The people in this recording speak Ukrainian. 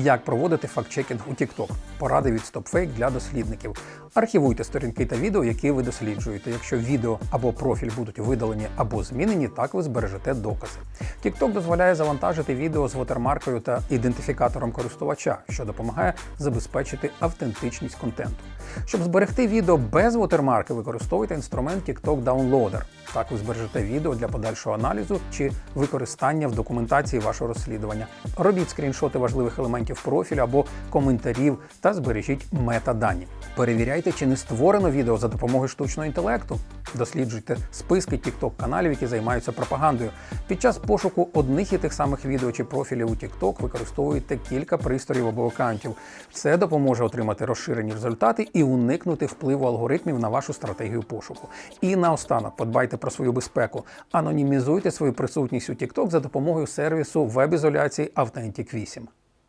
Як проводити фактчекінг у TikTok? Поради від StopFake для дослідників. Архівуйте сторінки та відео, які ви досліджуєте. Якщо відео або профіль будуть видалені або змінені, так ви збережете докази. TikTok дозволяє завантажити відео з вотермаркою та ідентифікатором користувача, що допомагає забезпечити автентичність контенту. Щоб зберегти відео без вотермарки, використовуйте інструмент TikTok Downloader. Так ви збережете відео для подальшого аналізу чи використання в документації вашого розслідування. Робіть скріншоти важливих елементів профілю або коментарів та збережіть метадані. Перевіряйте, чи не створено відео за допомогою штучного інтелекту. Досліджуйте списки TikTok каналів, які займаються пропагандою. Під час пошуку одних і тих самих відео чи профілів у TikTok використовуйте кілька пристроїв або аккаунтів. Це допоможе отримати розширені результати і уникнути впливу алгоритмів на вашу стратегію пошуку. І наостанок подбайте про свою безпеку. Анонімізуйте свою присутність у TikTok за допомогою сервісу веб-ізоляції Authentic 8.